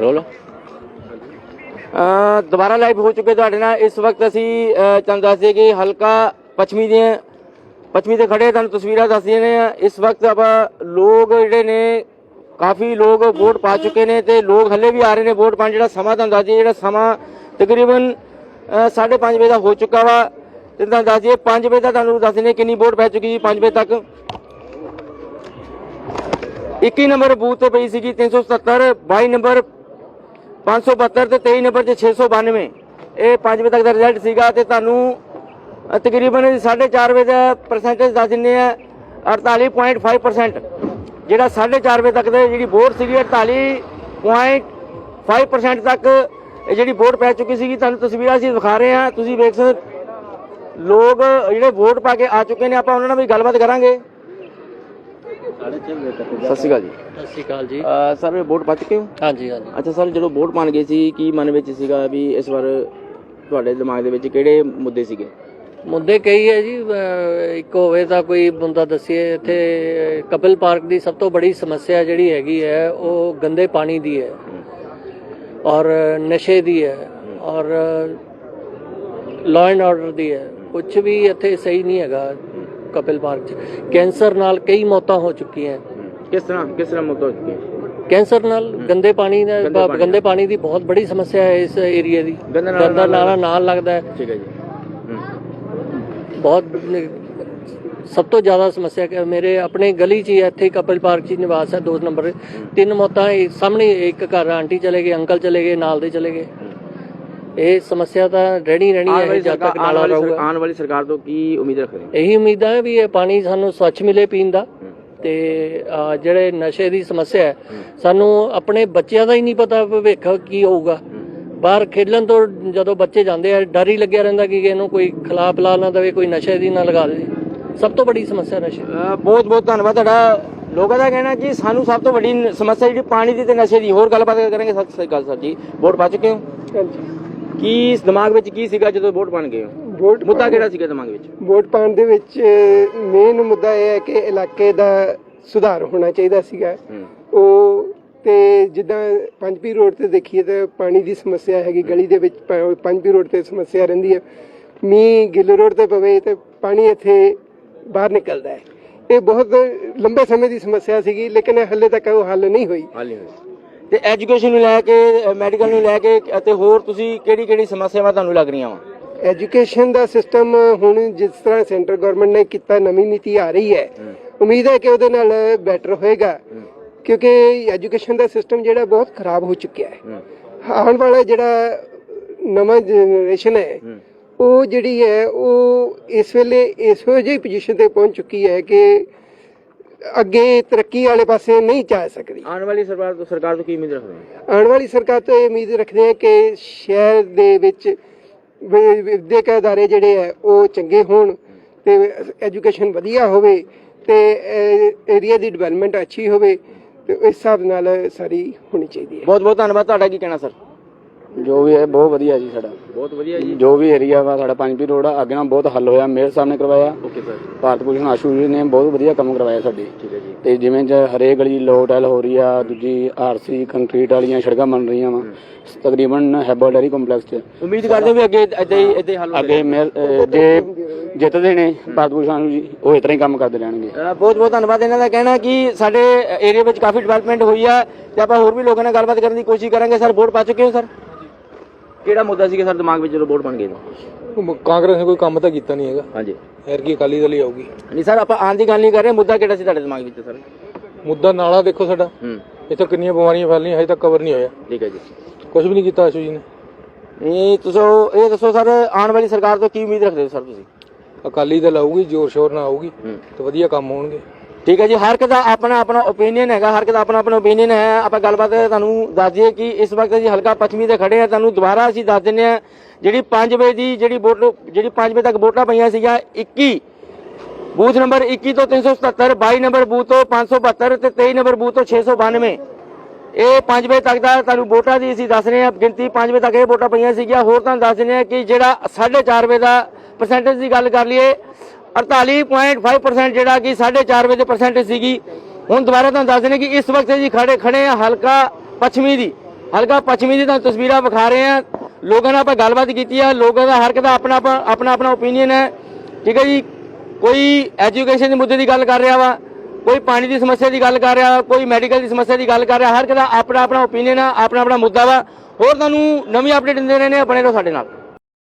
Role. ਦੁਬਾਰਾ live ਹੋ ਚੁੱਕੇ ਤੁਹਾਡੇ ਨਾਲ। ਇਸ ਵਕਤ ਅਸੀਂ ਤੁਹਾਨੂੰ ਦੱਸ ਦਈਏ ਕਿ ਹਲਕਾ ਪੱਛਮੀ ਦੀਆਂ, ਪੱਛਮੀ ਤੇ ਖੜੇ ਤੁਹਾਨੂੰ ਤਸਵੀਰਾਂ ਦੱਸਦੀਆਂ ਨੇ। ਇਸ ਵਕਤ ਆਪਾਂ ਲੋਕ ਜਿਹੜੇ ਨੇ, ਕਾਫੀ ਲੋਕ ਵੋਟ ਪਾ ਚੁੱਕੇ ਨੇ ਤੇ ਲੋਕ ਹੱਲੇ ਵੀ ਆ ਰਹੇ ਨੇ ਵੋਟ ਪਾਉਣ। ਜਿਹੜਾ ਸਮਾਂ ਤੁਹਾਨੂੰ ਦੱਸ ਦਈਏ, ਜਿਹੜਾ ਸਮਾਂ ਤਕਰੀਬਨ 5:30 ਵਜੇ ਦਾ ਹੋ ਚੁੱਕਾ ਵਾ। ਤੇ ਤੁਹਾਨੂੰ ਦੱਸ ਦਈਏ 5 ਵਜੇ ਦਾ ਤੁਹਾਨੂੰ ਦੱਸ ਦਿੰਦੇ ਕਿੰਨੀ ਵੋਟ ਪੈ ਚੁੱਕੀ ਜੀ 5 ਵਜੇ ਤੱਕ। 21 ਨੰਬਰ ਬੂਥ ਤੇ ਪਈ ਸੀਗੀ 377 22 ਨੰਬਰ 572 ਤੇ 23 ਨੰਬਰ ਤੇ 692 ਇਹ 5 ਵਜੇ ਤੱਕ ਦਾ ਰਿਜ਼ਲਟ ਸੀਗਾ ਤੇ ਤੁਹਾਨੂੰ ਅ, ਤਕਰੀਬਨ 4.5 ਵਜੇ ਦਾ ਪਰਸੈਂਟੇਜ ਦੱਸ ਦਿੰਦੇ ਆ 48.5% ਜਿਹੜਾ 4.5 ਵਜੇ ਤੱਕ ਦੇ ਜਿਹੜੀ ਵੋਟ ਸੀਗੀ 48.5% ਤੱਕ ਜਿਹੜੀ ਵੋਟ ਪੈ ਚੁੱਕੀ ਸੀਗੀ ਤੁਹਾਨੂੰ ਤਸਵੀਰਾਂ ਅਸੀਂ ਦਿਖਾ ਰਹੇ ਹਾਂ। ਤੁਸੀਂ ਵੇਖ ਸਕਦੇ ਲੋਕ ਜਿਹੜੇ ਵੋਟ ਪਾ ਕੇ ਆ ਚੁੱਕੇ ਨੇ ਆਪਾਂ ਉਹਨਾਂ ਨਾਲ ਵੀ ਗੱਲਬਾਤ ਕਰਾਂਗੇ। ਸਤਿ ਸ਼੍ਰੀ ਅਕਾਲ ਜੀ। ਸਤਿ ਸ਼੍ਰੀ ਅਕਾਲ ਜੀ। ਅ, ਸਰ ਵੋਟ ਪਾ ਚੁੱਕੇ ਹੋ ਹਾਂਜੀ ਹਾਂਜੀ। ਅੱਛਾ ਸਰ ਜਦੋਂ ਵੋਟ ਪਾਣ ਗਏ ਸੀ ਕੀ ਮਨ ਵਿੱਚ ਸੀਗਾ ਵੀ ਇਸ ਵਾਰ ਤੁਹਾਡੇ ਦਿਮਾਗ ਦੇ ਵਿੱਚ ਕਿਹੜੇ ਮੁੱਦੇ ਸੀਗੇ? ਮੁੱਦੇ ਕਈ ਹੈ ਜੀ ਅਹ ਇੱਕ ਹੋਵੇ ਤਾਂ ਕੋਈ ਬੰਦਾ ਦੱਸੀਏ ਇੱਥੇ ਕਪਿਲ ਪਾਰਕ ਦੀ ਸਭ ਤੋਂ ਬੜੀ ਸਮੱਸਿਆ ਜਿਹੜੀ ਹੈਗੀ ਹੈ ਉਹ ਗੰਦੇ ਪਾਣੀ ਦੀ ਹੈ। ਔਰ ਨਸ਼ੇ ਦੀ ਹੈ ਔਰ ਲਾਅ ਐਂਡ ਆਰਡਰ ਦੀ ਹੈ। ਕੁਝ ਵੀ ਇੱਥੇ ਸਹੀ ਨਹੀਂ ਹੈਗਾ। ਕਪਿਲ ਪਾਰਕ 'ਚ। ਕੈਂਸਰ ਨਾਲ ਕਈ ਮੌਤਾਂ ਹੋ ਚੁੱਕੀਆਂ ਕਿਸ ਤਰ੍ਹਾਂ ਕਿਸ ਤਰ੍ਹਾਂ ਮੁੱਦਾ ਹੋ ਚੁੱਕੇ ਕੈਂਸਰ ਨਾਲ ਗੰਦੇ ਪਾਣੀ ਦਾ ਗੰਦੇ ਪਾਣੀ ਦੀ ਬਹੁਤ ਬੜੀ ਸਮੱਸਿਆ ਹੈ ਇਸ ਏਰੀਆ ਦੀ। ਗੰਦਾ ਨਾਲਾ ਨਾਲਾ ਲੱਗਦਾ। ਹੈ ਠੀਕ ਹੈ ਜੀ। ਬਹੁਤ ਸਭ ਤੋਂ ਜ਼ਿਆਦਾ ਸਮੱਸਿਆ ਕਿ ਮੇਰੇ ਆਪਣੇ ਗਲੀ 'ਚ ਇੱਥੇ ਕਪਿਲ ਪਾਰਕ 'ਚ ਨਿਵਾਸ ਹੈ 2 ਨੰਬਰ। ਤਿੰਨ ਮੌਤਾਂ ਸਾਹਮਣੇ ਇੱਕ ਘਰ ਆਂਟੀ ਚਲੇ ਗਏ ਅੰਕਲ ਚਲੇ ਗਏ ਨਾਲ ਦੇ ਚਲੇ ਗਏ। ਇਹ ਸਮੱਸਿਆ ਤਾਂ ਰਹਿਣੀ ਰਹਿਣੀ ਆਉਣ ਹੈ ਵਾਲੀ ਜਦ ਸਰਕਾਰ ਤੱਕ ਆਉਣ ਨਾਲਾ ਵਾਲੀ ਸਰ- ਰਹੂਗਾ ਆਉਣ ਵਾਲੀ ਸਰਕਾਰ ਤੋਂ ਕੀ ਉਮੀਦ ਰੱਖਦੇ ਹੋ? ਇਹੀ ਉਮੀਦ ਹੈ ਵੀ ਇਹ ਪਾਣੀ ਸਾਨੂੰ ਸਵੱਛ ਮਿਲੇ ਪੀਣ ਦਾ। ਤੇ ਅਹ, ਜਿਹੜੇ ਨਸ਼ੇ ਦੀ ਸਮੱਸਿਆ ਹੈ ਸਾਨੂੰ ਆਪਣੇ ਬੱਚਿਆਂ ਦਾ ਹੀ ਨਹੀਂ ਪਤਾ ਭਵਿੱਖ ਕੀ ਹੋਊਗਾ। ਬਾਹਰ ਖੇਡਣ ਤੋਂ ਜਦੋਂ ਬੱਚੇ ਜਾਂਦੇ ਆ ਡਰ ਹੀ ਲੱਗਿਆ ਰਹਿੰਦਾ ਕਿ ਇਹਨੂੰ ਕੋਈ ਖਿਲਾ ਪਿਲਾ ਨਾ ਦੇਵੇ ਕੋਈ ਨਸ਼ੇ ਦੀ ਨਾ ਲਗਾ ਦੇ ਸਭ ਤੋਂ ਵੱਡੀ ਸਮੱਸਿਆ ਨਸ਼ੇ ਦੀ। ਅ, ਬਹੁਤ ਬਹੁਤ ਧੰਨਵਾਦ ਤੁਹਾਡਾ। ਲੋਕਾਂ ਦਾ ਕਹਿਣਾ ਕਿ ਸਾਨੂੰ ਸਭ ਤੋਂ ਵੱਡੀ ਨ- ਸਮੱਸਿਆ ਜਿਹੜੀ ਪਾਣੀ ਦੀ ਤੇ ਨਸ਼ੇ ਦੀ ਹੋਰ ਗੱਲਬਾਤ ਕਰਾਂਗੇ। ਸਤਿ ਸ੍ਰੀ ਅਕਾਲ ਸਰ ਜੀ। ਵੋਟ ਪਾ ਚੁੱਕੇ ਹੋ? ਕੀ ਦਿਮਾਗ ਵਿੱਚ ਕੀ ਸੀਗਾ ਜਦੋਂ ਵੋਟ ਪਾਣ ਗਏ? ਹੋ ਵੋਟ ਮੁੱਦਾ ਕਿਹੜਾ ਸੀਗਾ ਦਿਮਾਗ ਵਿੱਚ? ਵੋਟ ਪਾਉਣ ਦੇ ਵਿੱਚ ਮੇਨ ਮੁੱਦਾ ਇਹ ਹੈ ਕਿ ਇਲਾਕੇ ਦਾ ਸੁਧਾਰ ਹੋਣਾ ਚਾਹੀਦਾ ਸੀਗਾ। ਉਹ ਤੇ ਜਿੱਦਾਂ ਪੰਜਪੀ ਰੋਡ ਤੇ ਦੇਖੀਏ ਤਾਂ ਪਾਣੀ ਦੀ ਸਮੱਸਿਆ ਹੈਗੀ ਗਲੀ ਦੇ ਵਿੱਚ ਪ- ਪੰਜਪੀ ਰੋਡ ਤੇ ਸਮੱਸਿਆ ਰਹਿੰਦੀ ਹੈ। ਮੀਂਹ ਗਿੱਲ ਰੋਡ ਤੇ ਪਵੇ ਤੇ ਪਾਣੀ ਇੱਥੇ ਬਾਹਰ ਨਿਕਲਦਾ ਹੈ। ਇਹ ਬਹੁਤ ਲੰਬੇ ਸਮੇਂ ਦੀ ਸਮੱਸਿਆ ਸੀਗੀ ਲੇਕਿਨ ਹੱਲੇ ਤੱਕ ਉਹ ਹੱਲ ਨਹੀਂ ਹੋਈ। ਹਾਲ ਨਹੀਂ ਹੋਇਆ। ਤੇ ਐਜੂਕੇਸ਼ਨ ਨੂੰ ਲੈ ਕੇ ਮੈਡੀਕਲ ਨੂੰ ਲੈ ਕੇ ਅਤੇ ਹੋਰ ਤੁਸੀਂ ਕਿਹੜੀ ਕਿਹੜੀ ਸਮੱਸਿਆਵਾਂ ਤੁਹਾਨੂੰ ਲੱਗ ਰਹੀਆਂ ਵਾ? ਐਜੂਕੇਸ਼ਨ ਦਾ ਸਿਸਟਮ ਹੁਣ ਜਿਸ ਤਰ੍ਹਾਂ ਸੈਂਟਰ ਗਵਰਨਮੈਂਟ ਨੇ ਕੀਤਾ ਨਵੀਂ ਨੀਤੀ ਆ ਰਹੀ ਹੈ। ਉਮੀਦ ਹੈ ਕਿ ਉਹਦੇ ਨਾਲ ਬੈਟਰ ਹੋਏਗਾ। ਕਿਉਂਕਿ ਐਜੂਕੇਸ਼ਨ ਦਾ ਸਿਸਟਮ ਜਿਹੜਾ ਬਹੁਤ ਖਰਾਬ ਹੋ ਚੁੱਕਿਆ ਹੈ। ਆਉਣ ਵਾਲਾ ਜਿਹੜਾ ਨਵਾਂ ਜਨਰੇਸ਼ਨ ਹੈ ਉਹ ਜਿਹੜੀ ਹੈ ਉਹ ਇਸ ਵੇਲੇ ਇਸੋ ਜਿਹੀ ਪੋਜੀਸ਼ਨ ਤੇ ਪਹੁੰਚ ਚੁੱਕੀ ਹੈ ਕਿ ਅੱਗੇ ਤਰੱਕੀ ਵਾਲੇ ਪਾਸੇ ਨਹੀਂ ਜਾ ਸਕਦੀ। ਆਉਣ ਵਾਲੀ ਸਰਕਾਰ ਤੋਂ ਸਰਕਾਰ ਤੋਂ ਕੀ ਉਮੀਦ ਰੱਖਦੇ ਹੋ? ਆਉਣ ਵਾਲੀ ਸਰਕਾਰ ਤੋਂ ਇਹ ਉਮੀਦ ਰੱਖਦੇ ਹਾਂ ਕਿ ਸ਼ਹਿਰ ਦੇ ਵਿੱਚ ਵਿ- ਵਿਦਿਅਕ ਅਦਾਰੇ ਜਿਹੜੇ ਹੈ ਉਹ ਚੰਗੇ ਹੋਣ ਤੇ ਐਜੂਕੇਸ਼ਨ ਵਧੀਆ ਹੋਵੇ ਤੇ ਏਰੀਆ ਦੀ ਡਿਵੈਲਪਮੈਂਟ ਅੱਛੀ ਹੋਵੇ ਤੇ ਇਸ ਹਿਸਾਬ ਨਾਲ ਸਾਰੀ ਹੋਣੀ ਚਾਹੀਦੀ ਹੈ। ਬਹੁਤ ਬਹੁਤ ਧੰਨਵਾਦ। ਤੁਹਾਡਾ ਕੀ ਕਹਿਣਾ ਸਰ ਜੋ ਵੀ ਹੈ ਬਹੁਤ ਵਧੀਆ ਜੀ ਸਾਡਾ। ਬਹੁਤ ਵਧੀਆ ਜੀ। ਜੋ ਵੀ ਏਰੀਆ ਵਾ ਸਾਡਾ ਪੰਜਪੀ ਰੋਡ ਆ ਅੱਗੇ ਨਾਲ ਬਹੁਤ ਹੱਲ ਹੋਇਆ ਮੇਅਰ ਸਾਹਿਬ ਨੇ ਕਰਵਾਇਆ। ਓਕੇ ਸਰ ਭਾਰਤ ਭੂਸ਼ਣ ਆਸ਼ੂ ਜੀ ਨੇ ਬਹੁਤ ਵਧੀਆ ਕੰਮ ਕਰਵਾਇਆ ਸਾਡੀ। ਠੀਕ ਹੈ ਜੀ। ਤੇ ਜਿਵੇਂ ਜ ਹਰੇਕ ਗਲੀ ਲੋਟ ਐਲ ਹੋ ਰਹੀ ਆ ਦੂਜੀ ਆਰਸੀ ਕੰਕਰੀਟ ਵਾਲੀਆਂ ਸੜਕਾਂ ਬਣ ਰਹੀਆਂ ਵਾ। ਤਕਰੀਬਨ ਹੈਬਲ ਡੈਰੀ ਕੰਪਲੈਕਸ 'ਚ। ਉਮੀਦ ਕਰਦੇ ਵੀ ਅੱਗੇ ਇਦਾਂ ਹੀ ਇਦਾਂ ਹੀ ਹੱਲ ਅੱਗੇ ਮੇਅਰ ਅਹ, ਜੇ ਜਿੱਤਦੇ ਨੇ ਭਾਰਤ ਭੂਸ਼ਣ ਆਸ਼ੂ ਜੀ ਉਹ ਇਸ ਤਰ੍ਹਾਂ ਹੀ ਕੰਮ ਕਰਦੇ ਰਹਿਣਗੇ। ਬਹੁਤ ਬਹੁਤ ਧੰਨਵਾਦ ਇਹਨਾਂ ਦਾ ਕਹਿਣਾ ਕਿ ਸਾਡੇ ਏਰੀਆ ਵਿੱਚ ਕਾਫੀ ਡਿਵੈਲਪਮੈਂਟ ਹੋਈ ਹੈ ਤੇ ਆਪਾਂ ਹੋਰ ਵੀ ਲੋਕਾਂ ਨਾਲ ਗੱਲਬਾਤ ਕਰਨ ਦੀ ਕੋਸ਼ਿਸ਼ ਕਰਾਂਗੇ। ਸਰ ਵੋਟ ਪਾ ਚੁੱਕੇ ਹੋ ਸਰ? ਕਿਹੜਾ ਮੁੱਦਾ ਸੀਗਾ ਸਰ ਦਿਮਾਗ ਵਿੱਚ ਜਦੋਂ ਵੋਟ ਬਣ ਗਏ ਤਾਂ ਕਾਂਗਰਸ ਨੇ ਕੋਈ ਕੰਮ ਤਾਂ ਕੀਤਾ ਨਹੀਂ ਹੈਗਾ। ਹਾਂਜੀ। ਐਰ ਕੀ ਅਕਾਲੀ ਦਲ ਹੀ ਆਊਗੀ। ਨਹੀਂ ਸਰ ਆਪਾਂ ਆਉਣ ਦੀ ਗੱਲ ਨਹੀਂ ਕਰ ਰਹੇ ਮੁੱਦਾ ਕਿਹੜਾ ਸੀ ਤੁਹਾਡੇ ਦਿਮਾਗ ਵਿੱਚ ਸਰ? ਮੁੱਦਾ ਨਾਲਾ ਦੇਖੋ ਸਾਡਾ। ਹੂੰ। ਇੱਥੇ ਕਿੰਨੀਆਂ ਬਿਮਾਰੀਆਂ ਫੈਲੀਆਂ ਹਜੇ ਤੱਕ ਕਵਰ ਨਹੀਂ ਹੋਇਆ। ਠੀਕ ਹੈ ਜੀ। ਕੁਝ ਵੀ ਨਹੀਂ ਕੀਤਾ ਆਸ਼ੂ ਜੀ ਨੇ। ਇਹ ਤੁਸੀਂ ਇਹ ਦੱਸੋ ਸਰ ਆਉਣ ਵਾਲੀ ਸਰਕਾਰ ਤੋਂ ਕੀ ਉਮੀਦ ਰੱਖਦੇ ਹੋ ਸਰ ਤੁਸੀਂ? ਅਕਾਲੀ ਦਲ ਆਊਗੀ ਜ਼ੋਰ ਸ਼ੋਰ ਨਾਲ ਆਊਗੀ ਹੂੰ। ਤੇ ਵਧੀਆ ਕੰਮ ਹੋਣਗੇ। ਠੀਕ ਹੈ ਜੀ, ਹਰ ਇੱਕ ਦਾ ਆਪਣਾ ਆਪਣਾ ਓਪੀਨੀਅਨ ਹੈਗਾ, ਹਰ ਇੱਕ ਦਾ ਆਪਣਾ ਆਪਣਾ ਓਪੀਨੀਅਨ ਹੈ। ਆਪਾਂ ਗੱਲਬਾਤ ਤੁਹਾਨੂੰ ਦੱਸ ਦਈਏ ਕਿ ਇਸ ਵਕਤ ਜੀ ਹਲਕਾ ਪੱਛਮੀ ਤੇ ਖੜੇ ਆ ਤੁਹਾਨੂੰ ਦੁਬਾਰਾ ਅਸੀਂ ਦੱਸ ਦਿੰਨੇ ਆ ਜਿਹੜੀ 5 ਵਜੇ ਦੀ ਜਿਹੜੀ ਵੋਟ, ਜਿਹੜੀ 5 ਵਜੇ ਤੱਕ ਵੋਟਾਂ ਪਈਆਂ ਸੀਗੀਆਂ 21 ਬੂਥ ਨੰਬਰ 21 ਤੋਂ 377 22 ਨੰਬਰ ਬੂਥ ਤੋਂ 572 ਤੇ 23 ਨੰਬਰ ਬੂਥ ਤੋਂ 692 ਇਹ 5 ਵਜੇ ਤੱਕ ਦਾ ਤੁਹਾਨੂੰ ਵੋਟਾਂ ਦੀ ਅਸੀਂ ਦੱਸ ਰਹੇ ਹਾਂ, ਗਿਣਤੀ 5 ਵਜੇ ਤੱਕ ਇਹ ਵੋਟਾਂ ਪਈਆਂ ਸੀਗੀਆਂ। ਹੋਰ ਤੁਹਾਨੂੰ ਦੱਸ ਦਿੰਦੇ ਹਾਂ ਕਿ ਜਿਹੜਾ 4.5 ਵਜੇ ਦਾ ਪਰਸੈਂਟੇਜ ਦੀ ਗੱਲ ਕਰ ਲਈਏ 48.5% ਜਿਹੜਾ ਕਿ 4.5 ਵਜੇ ਦੇ ਪਰਸੈਂਟੇਜ ਸੀਗੀ। ਹੁਣ ਦੁਬਾਰਾ ਤੁਹਾਨੂੰ ਦੱਸ ਦਿੰਦੇ ਕਿ ਇਸ ਵਕਤ ਜੀ ਖੜੇ ਖੜੇ ਆ ਹਲਕਾ ਪੱਛਮੀ ਦੀ। ਹਲਕਾ ਪੱਛਮੀ ਦੀ ਤੁਹਾਨੂੰ ਤਸਵੀਰਾਂ ਵਿਖਾ ਰਹੇ ਹਾਂ। ਲੋਕਾਂ ਨਾਲ ਆਪਾਂ ਗੱਲਬਾਤ ਕੀਤੀ ਆ। ਲੋਕਾਂ ਦਾ ਹਰ ਇੱਕ ਦਾ ਆਪਣਾ ਆਪਣਾ ਆਪਣਾ ਆਪਣਾ ਓਪੀਨੀਅਨ ਹੈ। ਠੀਕ ਹੈ ਜੀ? ਕੋਈ ਐਜੂਕੇਸ਼ਨ ਦੇ ਮੁੱਦੇ ਦੀ ਗੱਲ ਕਰ ਰਿਹਾ ਵਾ, ਕੋਈ ਪਾਣੀ ਦੀ ਸਮੱਸਿਆ ਦੀ ਗੱਲ ਕਰ ਰਿਹਾ ਕੋਈ ਮੈਡੀਕਲ ਦੀ ਸਮੱਸਿਆ ਦੀ ਗੱਲ ਕਰ ਰਿਹਾ, ਹਰ ਇੱਕ ਦਾ ਆਪਣਾ ਆਪਣਾ ਓਪੀਨੀਅਨ ਆ, ਆਪਣਾ ਆਪਣਾ ਮੁੱਦਾ ਵਾ। ਹੋਰ ਤੁਹਾਨੂੰ ਨਵੀਂ ਅਪਡੇਟ ਦਿੰਦੇ ਰਹਿੰਦੇ ਆ ਬਣੇ ਸਾਡੇ ਨਾਲ।